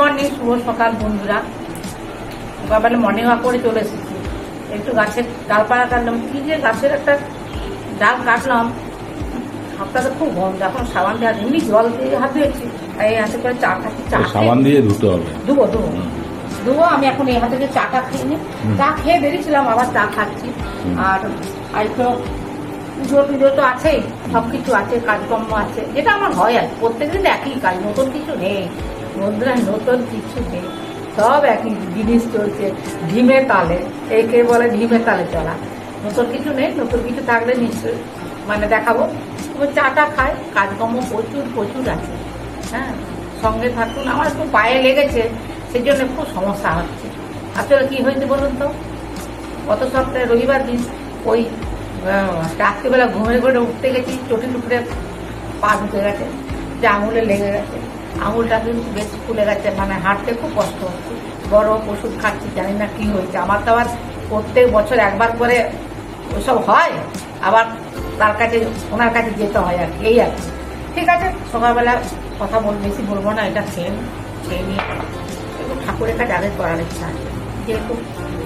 Morning শুভ সকাল বন্ধুরা। সকালবেলা মর্নিং ওয়াক করে চলে এসেছি। একটু গাছের ডালপালা কাটলাম। কি যে গাছের একটা ডাল কাটলাম। সপ্তাহে খুব গরম। এখন সাবান দেওয়া এমনি জল দিয়ে হাত ধুয়েছি। এই হাতে করে চা খাচ্ছি। চা সাবান দিয়ে ধুতে হবে। ধুবো ধুবো। ধুবো আমি এখন এই হাতে করে চাটা খেয়ে নিই হুম। চা খেয়ে বেরিয়েছিলাম আবার চা খাচ্ছি। আর আর তো পুজো টুজো তো আছেই। সব কিছু আছে কাজকর্ম আছে। যেটা আমার হয় আর প্রত্যেকদিন একই কাজ। নতুন কিছু নেই। বন্ধুরা নতুন কিছু নেই। সব একই জিনিস চলছে, ঢিমে তালে। একে বলে ঢিমে তালে চলা। নতুন কিছু নেই, নতুন কিছু থাকলে নিশ্চয়ই মানে দেখাবো। চাটা খায় কাজকর্ম প্রচুর প্রচুর আছে। হ্যাঁ সঙ্গে থাকুন। আমার একটু পায়ে লেগেছে সেই জন্য খুব সমস্যা হচ্ছে। আসলে কি হয়েছে বলুন তো? গত সপ্তাহে রবিবার দিন ওই রাত্রিবেলা ঘুমের ঘরে উঠতে গেছি চটির উপরে পা ঢুকে গেছে। যে আঙুলে লেগে গেছে। আঙুলটা কিন্তু বেশ ফুলে গেছে মানে হাঁটতে খুব কষ্ট। হচ্ছে বড় ওষুধ খাচ্ছি জানি না কি হয়েছে। আমার তো আবার প্রত্যেক বছর একবার করে ওসব হয় আবার তার কাছে ওনার কাছে যেতে হয় আর এই আর কি। ঠিক আছে সকালবেলা কথা বল বেশি বলব না এটা নিই, খেয়ে নিয়ে একটু ঠাকুরের কাজ আগে করার ইচ্ছা আছে। যেহেতু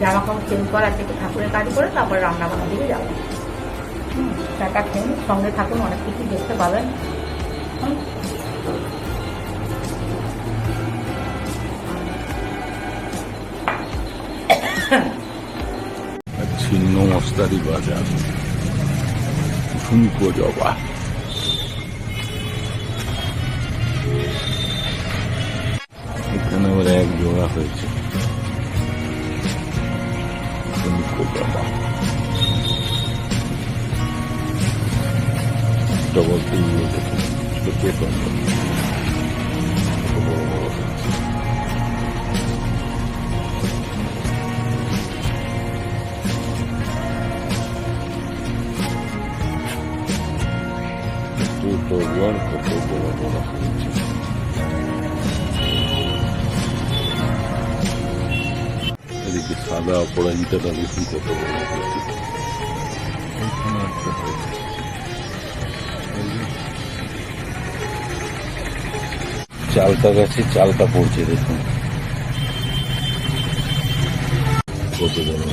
জামা কাপড় চেঞ্জ করা আছে একটু ঠাকুরের কাজ করে তারপরে রান্না বান্না দিকে যাব। হুম, চাটা খেয়ে সঙ্গে থাকুন অনেক কিছু দেখতে পাবেন। হুম। ছিন্ন মস্তারি বাজার। ঝুমকো জবা। এখানে আবার এক জোড়া হয়েছে। ডবল দেখুন। cualquier cosa. Tutto bianco dopo la buona fiducia. এদিকে সাদা অপরাজিতা দেখুন কত বড় চালতা গাছে চালতা পড়ছে, দেখুন। কত বড়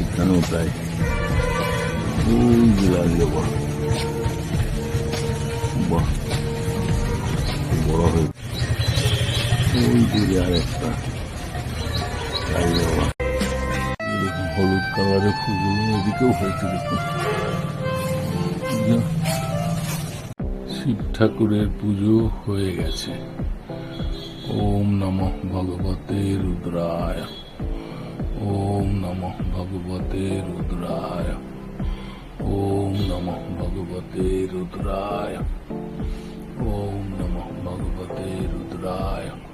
এখানেও বড় হয়ে আর একটা হলুদ কালারের ফুলগুলো এদিকেও হয়েছে, দেখুন। শিব ঠাকুরের পুজো হয়ে গেছে। ওম নম ভগবতে রুদ্রায়। ওম নম ভগবতে রুদ্রায়। ওম নম ভগবতে রুদ্রায়। ওম নম ভগবতে রুদ্রায়।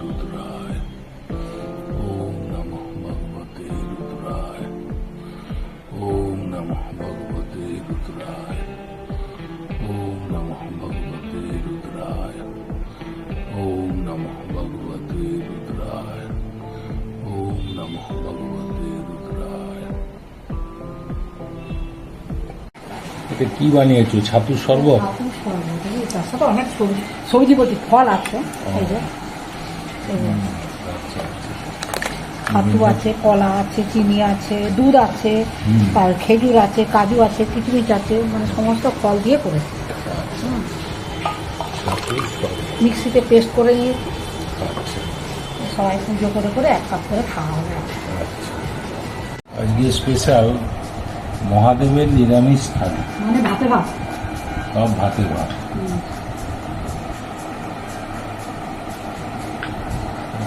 রুদ্রায় ওম নমঃ ভগবতে রুদ্রায় ওম নমঃ ভগবতে রুদ্রায় ওম নমঃ ভগবতে রুদ্রায় ওম নমঃ ভগবতে রুদ্রায় ওম নমঃ ভগবতে রুদ্রায় এটা কি বানিয়েছো? ছাতুর শরবত? সাথে অনেক সবজি সবজি বলছি ফল আছে এই যে। ছাতু আছে কলা আছে চিনি আছে দুধ আছে আর খেজুর আছে কাজু আছে কিচমিচ আছে মানে সমস্ত ফল দিয়ে করেছে মিক্সিতে পেস্ট করে নিয়েছি আচ্ছা। সবাই পুজো করে করে এক কাপ করে খাওয়া হবে। আচ্ছা। আজকে স্পেশাল মহাদেবের নিরামিষ থালি। মানে ভাতে ভাত। সব ভাতে ভাত।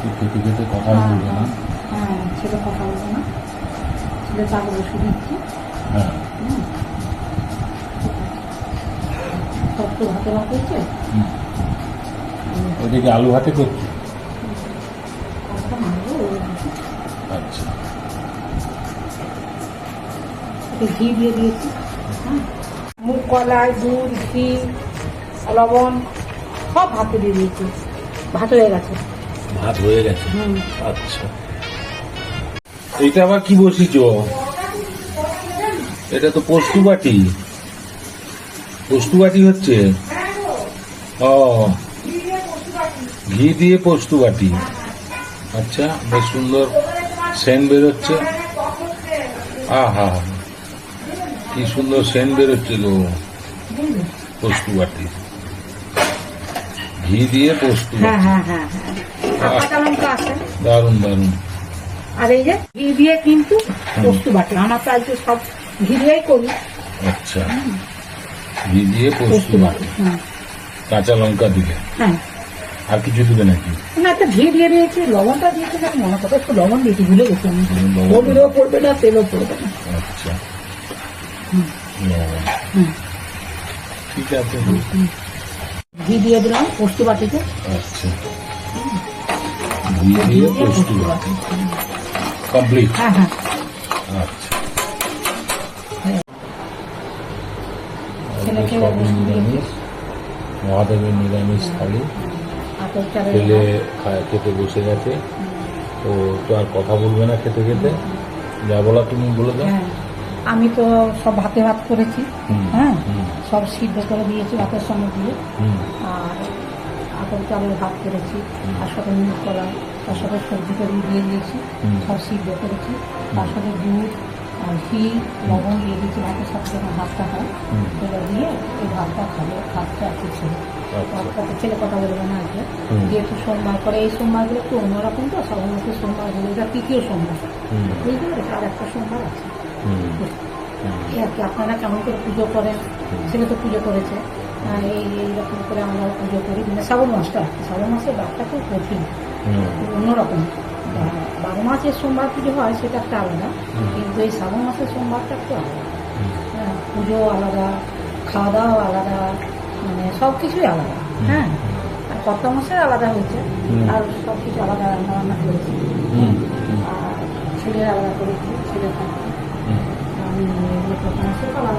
একটু খেতে খেতে কথা বলবে না? হ্যাঁ ছেলে কথা বলব না। তাকে বসে দিচ্ছি হ্যাঁ। ভাতে ভাত। আলু হাতে করছে? আচ্ছা। ঘি দিয়ে দিয়েছি। হ্যাঁ। মুগ কলাই দুধ ঘি লবণ সব ভাতে দিয়ে দিয়েছি। ভাত হয়ে গেছে। ভাত হয়ে গেছে। আচ্ছা। এটা আবার কি বসিছ এটা তো পোস্তু বাটি পোস্তু বাটি হচ্ছে? ও ঘি দিয়ে পোস্তু বাটি আচ্ছা বেশ সুন্দর সেন বেরোচ্ছে। আহা কি সুন্দর সেন বেরোচ্ছে গো পোস্তু বাটি ঘি দিয়ে পোস্তু হ্যাঁ বাটি হ্যাঁ হ্যাঁ। হ্যাঁ আর কাঁচা লঙ্কা আছে। দারুণ দারুণ। আর এই যে ঘি দিয়ে কিন্তু পোস্ত বাটে আমার তো আজকে সব ঘি দিয়েই করি। আচ্ছা। ঘি দিয়ে পোস্ত বাটে কাঁচা লঙ্কা দিলে। হ্যাঁ। আর কিছু দিবে নাকি? না একটা ঘি দিয়ে দিয়েছি লবণটা দিয়েছি না মনে কথা একটু লবণ দিয়েছি ভুলে গেছি আমি। হুম, লবণ। হলুদও পড়বে না তেলও পড়বে না। আচ্ছা। ঠিক আছে। ঘি দিয়ে দিলাম পোস্ত বাটিতে। আচ্ছা। দিয়ে পোস্ত কমপ্লিট আচ্ছা নিরামিষ মহাদেবের নিরামিষ থালি ছেলে খেতে বসে গেছে তো তো আর কথা বলবে না খেতে খেতে যা বলা তুমি বলে দাও আমি তো সব ভাতে ভাত করেছি হ্যাঁ সব সিদ্ধ করে দিয়েছি ভাতের সঙ্গে দিয়ে আর আতর চালের ভাত করেছি। তার সাথে মুখ করা তার সাথে সবজি টবজি দিয়ে দিয়েছি সব সিদ্ধ করেছি। তার সাথে দুধ আর ঘি লবণ দিয়ে দিয়েছি ভাতের সাথে যখন ভাতটা হয়। সেটা দিয়ে এই ভাতটা খাবে ভাতটা আছে ছেলে আচ্ছা। ভাতটাতে ছেলে কথা বলবে না আজকে। যেহেতু সোমবার করে এই সোমবারগুলো একটু অন্যরকম তো সাধারণত সোমবার হলো এটা তৃতীয় সোমবার। বুঝতে পেরেছি আর একটা সোমবার আছে। আর কি আপনারা কেমন করে পুজো করেন? ছেলে তো পুজো করেছে। এই এইরকম করে আমরা পুজো করি। মানে শ্রাবণ মাসটা শ্রাবণ মাসের ব্যাপারটা খুব কঠিন। অন্যরকম। বারো মাসের সোমবার পুজো হয় সেটা একটা আলাদা। কিন্তু এই শ্রাবণ মাসের সোমবারটা একটু আলাদা। হ্যাঁ পুজো আলাদা খাওয়া দাওয়া আলাদা মানে সব কিছুই আলাদা হ্যাঁ আর কত মাসের আলাদা হয়েছে আর সব কিছু আলাদা রান্না বান্না করেছি আর ছেলের আলাদা করেছি ছেলে আমি প্রথম মাসে আলাদা